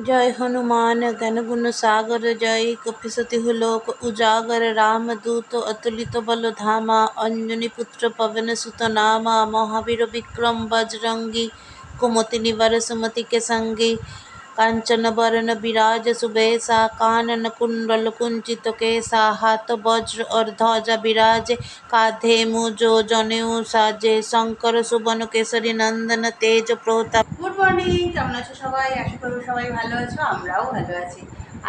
जय हनुमान गण गुण सागर, जय कपिसति लोक उजागर, राम दूत अतुलित बल धामा, अंजनी पुत्र पवन सुत नामा, महावीर विक्रम बजरंगी, कुमति निवर सुमति के संगी কাঞ্চন বরণ বিরাজ সুবেশা, কানন কুণ্ডল কুঞ্চিত কেশা, হাত বজ্র অর্ধজ বিরাজ বিরাজে, কাঁধে মুজো জনেউ সাজে, শঙ্কর সুবন কেশরী নন্দন তেজ প্রতাপ। গুড মর্নিং কেমন আছো সবাই? আশা করব সবাই ভালো আছো, আমরাও ভালো আছি।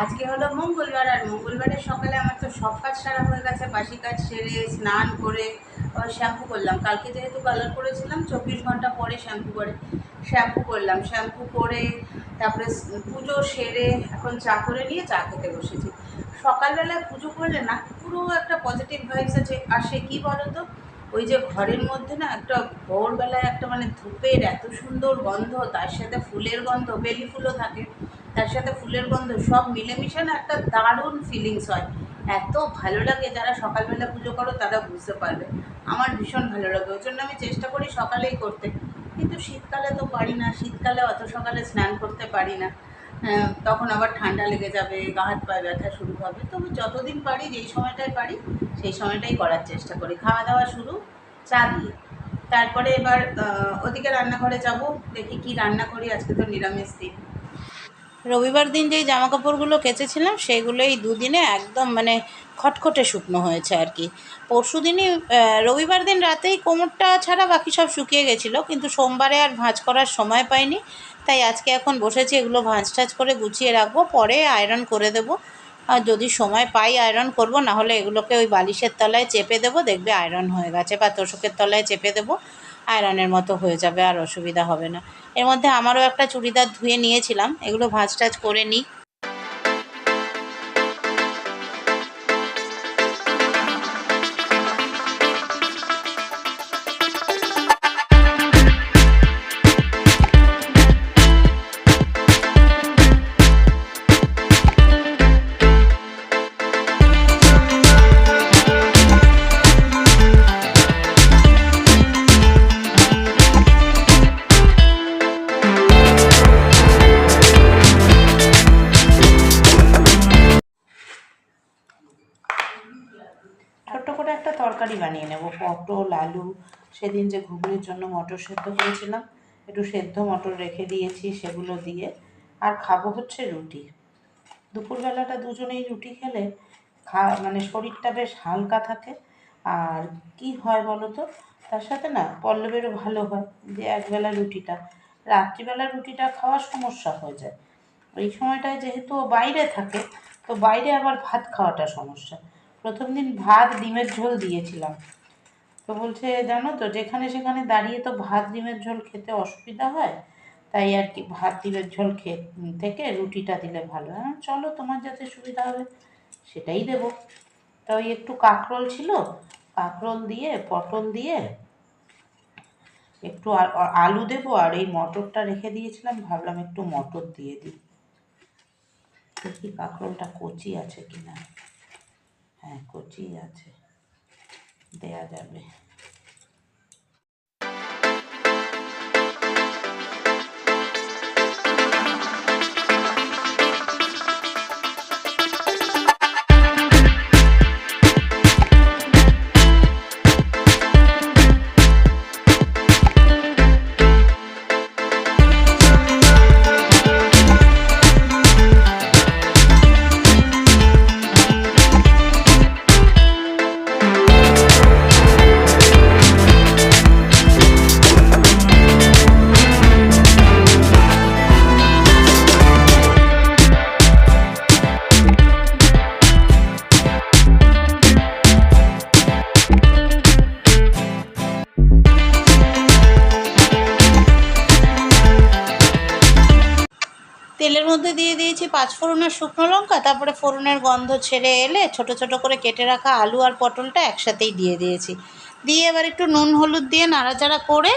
আজকে হলো মঙ্গলবার, আর মঙ্গলবারের সকালে আমার তো সব কাজ সারা হয়ে গেছে, বাসি কাজ সেরে, স্নান করে শ্যাম্পু করলাম। কালকে যেহেতু কালার করেছিলাম, চব্বিশ ঘণ্টা পরে শ্যাম্পু করে, শ্যাম্পু করলাম। শ্যাম্পু করে, তারপরে পুজো সেরে, এখন চা করে নিয়ে চা খেতে বসেছি। সকালবেলায় পুজো করলে না, পুরো একটা পজিটিভ ভাইবস আছে। আসে কি বলো তো ওই যে ঘরের মধ্যে না একটা ভোরবেলায় একটা মানে ধূপের এত সুন্দর গন্ধ, তার সাথে ফুলের গন্ধ, বেলি ফুলও থাকে। তার সাথে ফুলের গন্ধ সব মিলেমিশে না একটা দারুণ ফিলিংস হয়। এত ভালো লাগে যারা সকালবেলা পুজো করো তারা বুঝতে পারবে। আমার ভীষণ ভালো লাগে ওই জন্য আমি চেষ্টা করি সকালেই করতে। কিন্তু শীতকালে তো পারি না শীতকালে অত সকালে স্নান করতে পারি না। হ্যাঁ, তখন আবার ঠান্ডা লেগে যাবে গা হাত পায়ে ব্যথা শুরু হবে। তবে যতদিন পারি যেই সময়টায় পারি সেই সময়টাই করার চেষ্টা করি। খাওয়া দাওয়া শুরু চা দিয়ে। তারপরে এবার ওদিকে রান্নাঘরে যাব দেখি কি রান্না করি আজকে তো নিরামিষ দিন। রবিবার দিন যেই জামা কাপড়গুলো কেচেছিলাম, সেগুলো এই দুদিনে একদম মানে খটখটে শুকনো হয়েছে আর কি। পরশু দিনই রবিবার দিন রাতেই কোমরটা ছাড়া বাকি সব শুকিয়ে গেছিল, কিন্তু সোমবারে আর ভাঁজ করার সময় পাইনি। তাই আজকে এখন বসেছি, এগুলো ভাঁজ টাজ করে গুছিয়ে রাখব, পরে আয়রন করে দেবো। আর যদি সময় পাই আয়রন করব না হলে এগুলোকে ওই বালিশের তলায় চেপে দেবো, দেখবে আয়রন হয়ে গেছে বা তোষকের তলায় চেপে দেবো। আয়রনের মতো হয়ে যাবে, আর অসুবিধা হবে না। এর মধ্যে আমারও একটা চুড়িদার ধুয়ে নিয়েছিলাম, এগুলো ভাঁজ টাজ করে নিই। তরকারি বানিয়ে নেব। পটল, আলু, সেদিন যে ঘুগনির জন্য মটর সেদ্ধ করেছিলাম, একটু সেদ্ধ মটর রেখে দিয়েছি সেগুলো দিয়ে। আর খাব হচ্ছে রুটি। দুপুরবেলাটা দুজনেই রুটি খেলে খা মানে শরীরটা বেশ হালকা থাকে। আর কি হয় বলো তো? তার সাথে না পল্লবেরও ভালো হয় যে একবেলা রুটিটা, রাত্রিবেলা রুটিটা খাওয়ার সমস্যা হয়ে যায়। এই সময়টায় যেহেতু বাইরে থাকে, তো বাইরে আবার ভাত খাওয়াটা সমস্যা। প্রথম দিন ভাত ডিমের ঝোল দিয়েছিলাম। তো বলছে, জানো তো, যেখানে সেখানে দাঁড়িয়ে তো ভাত ডিমের ঝোল খেতে অসুবিধা হয়, তাই আর কি ভাত ডিমের ঝোল খেয়ে থেকে রুটিটা দিলে ভালো। হ্যাঁ চলো, তোমার যাতে সুবিধা হবে, সেটাই দেবো। তা ওই একটু কাঁকরোল ছিল, কাঁকরোল দিয়ে, পটল দিয়ে একটু আলু দেবো, আর এই মটরটা রেখে দিয়েছিলাম, ভাবলাম একটু মটর দিয়ে দিই। দেখি কাঁকরোলটা কচি আছে কিনা। হ্যাঁ কচি আছে দেয়া যাবে। তেলের মধ্যে দিয়ে দিয়েছি পাঁচ ফোড়নের শুকনো লঙ্কা, তারপরে ফোড়নের গন্ধ ছেড়ে এলে ছোট ছোট করে কেটে রাখা আলু আর পটলটা একসাথেই দিয়ে দিয়েছি। দিয়ে এবার একটু নুন হলুদ দিয়ে নাড়াচাড়া করে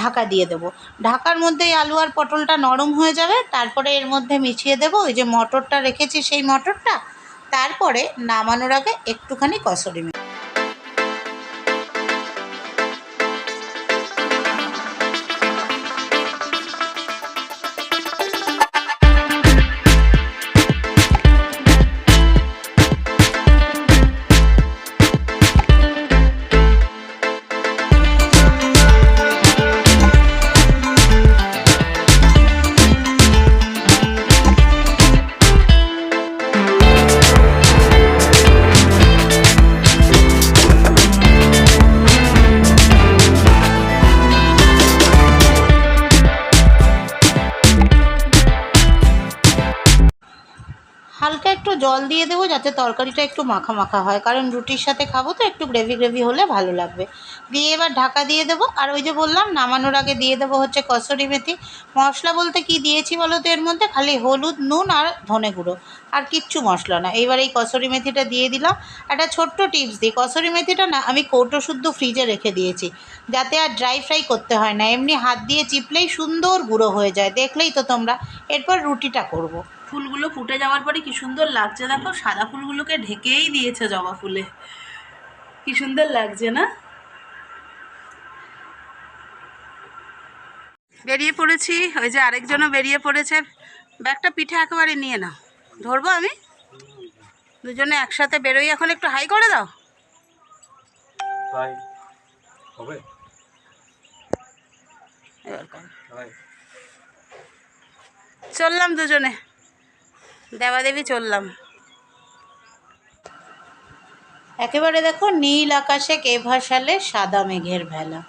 ঢাকা দিয়ে দেবো। ঢাকার মধ্যেই আলু আর পটলটা নরম হয়ে যাবে, তারপরে এর মধ্যে মিশিয়ে দেবো ওই যে মটরটা রেখেছি সেই মটরটা, তারপরে নামানোর আগে একটুখানি কসরি জল দিয়ে দেবো যাতে তরকারিটা একটু মাখা মাখা হয়। কারণ রুটির সাথে খাব তো একটু গ্রেভি গ্রেভি হলে ভালো লাগবে। দিয়ে এবার ঢাকা দিয়ে দেবো। আর ওই যে বললাম, নামানোর আগে দিয়ে দেবো হচ্ছে কসুরি মেথি। মশলা বলতে কি দিয়েছি বলো তো এর মধ্যে? খালি হলুদ, নুন আর ধনে গুঁড়ো। আর কিচ্ছু মশলা না। এইবার এই কসুরি মেথিটা দিয়ে দিলাম। একটা ছোট্ট টিপস দিই। কসুরি মেথিটা না, আমি কৌটো শুদ্ধ ফ্রিজে রেখে দিয়েছি। যাতে আর ড্রাই ফ্রাই করতে হয় না। এমনি হাত দিয়ে চিপলেই সুন্দর গুঁড়ো হয়ে যায়। দেখলেই তো তোমরা। এরপর রুটিটা করব। ফুলগুলো ফুটে যাওয়ার পরে কি সুন্দর লাগছে দেখো? সাদা ফুলগুলোকে ঢেকেই দিয়েছে জবা ফুলে। কি সুন্দর লাগছে না? বেরিয়ে পড়েছি। ওই যে আরেকজনও বেরিয়ে পড়েছে। ব্যাগটা পিঠে একেবারে নিয়ে নাও। ধরবো আমি? দুজনে একসাথে বেরোই। এখন একটু হাই করে দাও। হবে? চললাম দুজনে। দেবাদেবী চললাম। একেবারে দেখো নীল আকাশে কে ভাসালে সাদা মেঘের ভেলা।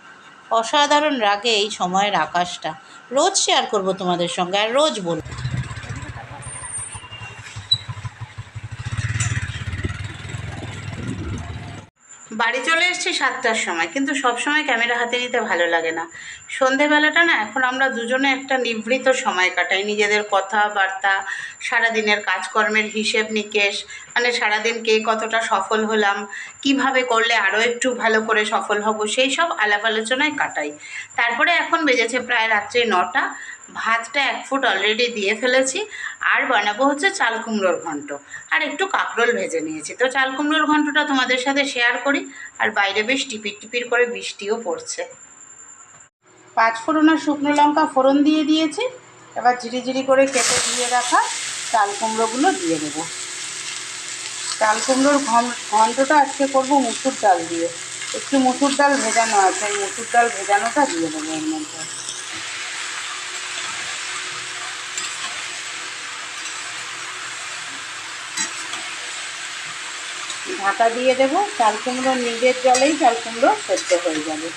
অসাধারণ রাগে এই সময়ের আকাশটা। রোজ শেয়ার করব তোমাদের সঙ্গে আর রোজ বলব। বাড়ি চলে এসেছি সাতটার সময়, কিন্তু সব সময় ক্যামেরা হাতে নিতে ভালো লাগে না। সন্ধেবেলাটা না, এখন আমরা দুজনে একটা নিভৃত সময় কাটাই। নিজেদের কথাবার্তা, সারাদিনের কাজকর্মের হিসেব নিকেশ মানে সারাদিন কে কতটা সফল হলাম, কীভাবে করলে আরও একটু ভালো করে সফল হব, সেই সব আলাপ আলোচনায় কাটাই। তারপরে এখন বেজেছে প্রায় রাত্রি নটা। ভাতটা এক ফুট অলরেডি দিয়ে ফেলেছি, আর বানাবো হচ্ছে চাল কুমড়োর ঘন্ট। আর একটু কাঁকরোল ভেজে নিয়েছি। তো চাল কুমড়োর ঘন্টটা তোমাদের সাথে শেয়ার করি, আর বাইরে বেশ টিপির টিপির করে বৃষ্টিও পড়ছে। পাঁচ ফোড়ন আর শুকনো লঙ্কা ফোড়ন দিয়ে দিয়েছি। এবার ঝিরিঝিরি করে কেটে দিয়ে রাখা চাল কুমড়োগুলো দিয়ে দেবো। চাল কুমড়োর ঘন- ঘন্টটা আজকে করব মুসুর ডাল দিয়ে। একটু মুসুর ডাল ভেজানো আছে মুসুর ডাল ভেজানোটা দিয়ে দেবো এর মধ্যে। ঢাকা দিয়ে দেবো, চাল কুমড়ো নিজের জলেই চাল কুমড়ো সেদ্ধ হয়ে যাবে।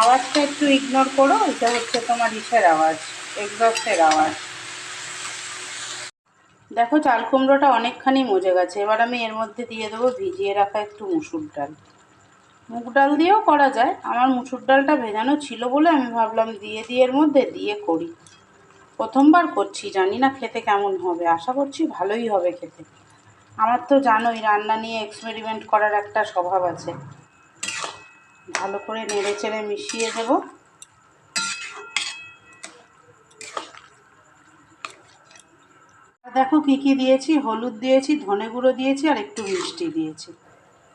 আওয়াজটা একটু ইগনোর করো, এটা হচ্ছে তোমার ইসের আওয়াজ এক্সস্টের আওয়াজ। দেখো, চাল কুমড়োটা অনেকখানি মজে গেছে। এবার আমি এর মধ্যে দিয়ে দেবো ভিজিয়ে রাখা একটু মুসুর ডাল। মুগ ডাল দিয়েও করা যায়। আমার মুসুর ডালটা ভেজানো ছিল বলে আমি ভাবলাম দিয়ে দিয়ে এর মধ্যে দিয়ে করি। প্রথমবার করছি, জানি না খেতে কেমন হবে। আশা করছি ভালোই হবে খেতে। আমার তো জানোই, রান্না নিয়ে এক্সপেরিমেন্ট করার একটা স্বভাব আছে। ভালো করে নেড়ে চেড়ে মিশিয়ে দেব। দেখো কী কী দিয়েছি, হলুদ দিয়েছি, ধনে গুঁড়ো দিয়েছি আর একটু মিষ্টি দিয়েছি।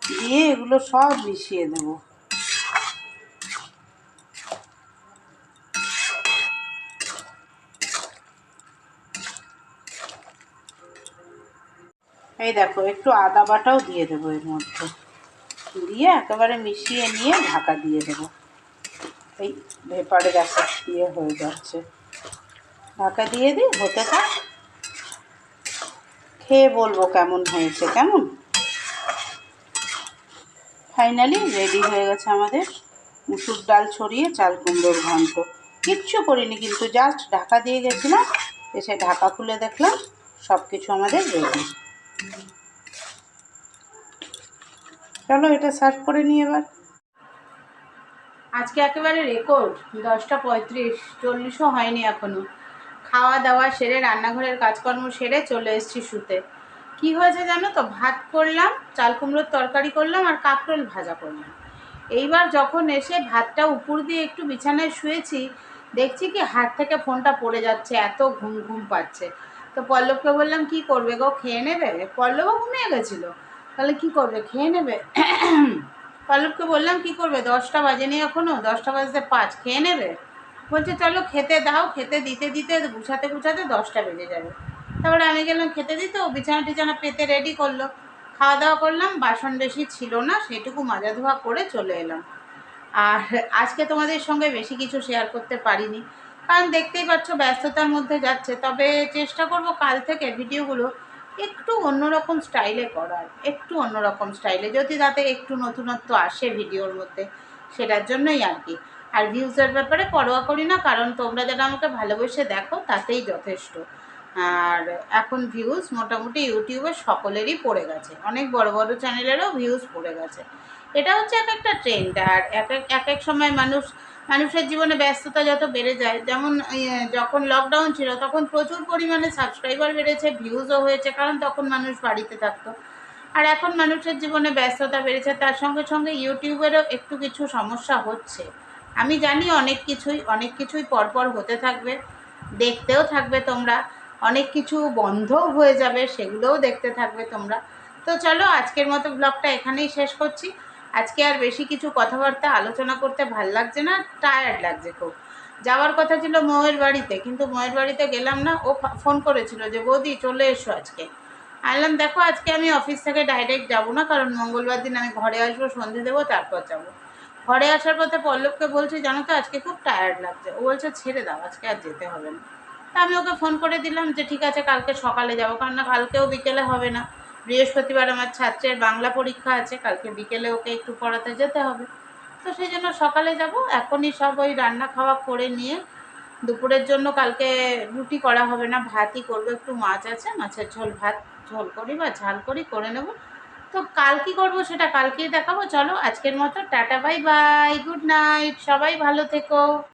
দিয়ে এগুলো সব মিশিয়ে দেব। এই দেখো, একটু আদা বাটাও দিয়ে দেবো এর মধ্যে। দিয়ে একেবারে মিশিয়ে নিয়ে ঢাকা দিয়ে দেবো। এই ভেপারে দেখো দিয়ে হয়ে যাচ্ছে। ঢাকা দিয়ে দিই, হতে থাক। খেয়ে বলব কেমন হয়েছে, কেমন? ফাইনালি রেডি হয়ে গেছে আমাদের মুসুর ডাল ছড়িয়ে চাল কুমড়োর ঘন্ট। কিচ্ছু করিনি, কিন্তু জাস্ট ঢাকা দিয়ে গেছিলাম, এসে ঢাকা খুলে দেখলাম সব কিছু আমাদের রেডি। চলো এটা সার্ভ করে নিই এবার। আজকে একেবারে রেকর্ড, দশটা পঁয়ত্রিশ, চল্লিশও হয়নি এখনও। খাওয়া দাওয়া সেরে রান্নাঘরের কাজকর্ম সেরে চলে এসেছি শুতে। কি হয়েছে জানো তো? ভাত করলাম, চাল কুমড়োর তরকারি করলাম আর কাঁকরোল ভাজা করলাম। এইবার যখন এসে ভাতটা উপর দিয়ে একটু বিছানায় শুয়েছি, দেখছি কি হাত থেকে ফোনটা পড়ে যাচ্ছে, এত ঘুম ঘুম পাচ্ছে। তো পল্লবকে বললাম, কি করবে গো? খেয়ে নেবে? পল্লবও ঘুমিয়ে গেছিল। তাহলে কি করবে? খেয়ে নেবে? পল্লবকে বললাম, কি করবে? দশটা বাজেনি এখনও দশটা বাজতে পাঁচ, খেয়ে নেবে? বলছে, চলো খেতে দাও, খেতে দিতে দিতে, গুছাতে গুছাতে দশটা বেজে যাবে। তারপরে আমি গেলাম খেতে দিতে, ও বিছানা টিছানা পেতে রেডি করল। খাওয়া দাওয়া করলাম, বাসন বেশি ছিল না সেটুকু মাজা ধোয়া করে চলে এলাম। আর আজকে তোমাদের সঙ্গে বেশি কিছু শেয়ার করতে পারিনি। কারণ দেখতেই পাচ্ছ ব্যস্ততার মধ্যে যাচ্ছে। তবে চেষ্টা করব কাল থেকে ভিডিওগুলো একটু অন্যরকম স্টাইলে করার, একটু অন্যরকম স্টাইলে, যদি তাতে একটু নতুনত্ব আসে ভিডিওর মধ্যে, সেটার জন্যই আর কি। আর ভিউজের ব্যাপারে পরোয়া করি না, কারণ তোমরা যারা আমাকে ভালোবেসে দেখো, তাতেই যথেষ্ট। আর এখন ভিউজ মোটামুটি ইউটিউবে সকলেরই পড়ে গেছে। অনেক বড় বড় চ্যানেলেরও ভিউজ পড়ে গেছে। এটা হচ্ছে এক একটা ট্রেন্ড, আর এক এক এক সময় মানুষ মানুষের জীবনে ব্যস্ততা যত বেড়ে যায় যেমন ইয়ে, যখন লকডাউন ছিল তখন প্রচুর পরিমাণে সাবস্ক্রাইবার বেড়েছে ভিউজও হয়েছে কারণ তখন মানুষ বাড়িতে থাকতো। আর এখন মানুষের জীবনে ব্যস্ততা বেড়েছে তার সঙ্গে সঙ্গে ইউটিউবেরও একটু কিছু সমস্যা হচ্ছে। আমি জানি অনেক কিছুই অনেক কিছুই পরপর হতে থাকবে দেখতেও থাকবে তোমরা অনেক কিছু বন্ধও হয়ে যাবে সেগুলোও দেখতে থাকবে তোমরা। তো চলো আজকের মতো ব্লগটা এখানেই শেষ করছি। আজকে আর বেশি কিছু কথাবার্তা আলোচনা করতে ভালো লাগছে না টায়ার্ড লাগছে খুব। যাওয়ার কথা ছিল ময়ের বাড়িতে, কিন্তু ময়ের বাড়িতে গেলাম না, ও ফোন করেছিল যে, বৌদি, চলে এসো আজকে। আনলাম দেখো, আজকে আমি অফিস থেকে ডাইরেক্ট যাব না, কারণ মঙ্গলবার দিন আমি ঘরে আসব, সন্ধে দেবো, তারপর যাব। ঘরে আসার পথে পল্লবকে বলছি, জানো তো, আজকে খুব টায়ার্ড লাগছে। ও বলছে, ছেড়ে দাও, আজকে আর যেতে হবে না। তা আমি ওকে ফোন করে দিলাম যে, ঠিক আছে, কালকে সকালে যাব, কারণ না, কালকেও বিকেলে হবে না। বৃহস্পতিবার আমার ছাত্রের বাংলা পরীক্ষা আছে, কালকে বিকেলে ওকে একটু পড়াতে যেতে হবে। তো সেই জন্য সকালে যাব, এখনই সব ওই রান্না খাওয়া করে নিয়ে দুপুরের জন্য কালকে রুটি করা হবে না, ভাতই করব, একটু মাছ আছে, মাছের ঝোল, ভাত, ঝোল করি বা ঝাল করি, করে নেব। তো কাল কী করব সেটা কালকেই দেখাবো, চলো আজকের মতো, tata, bye bye, good night, সবাই ভালো থেকো।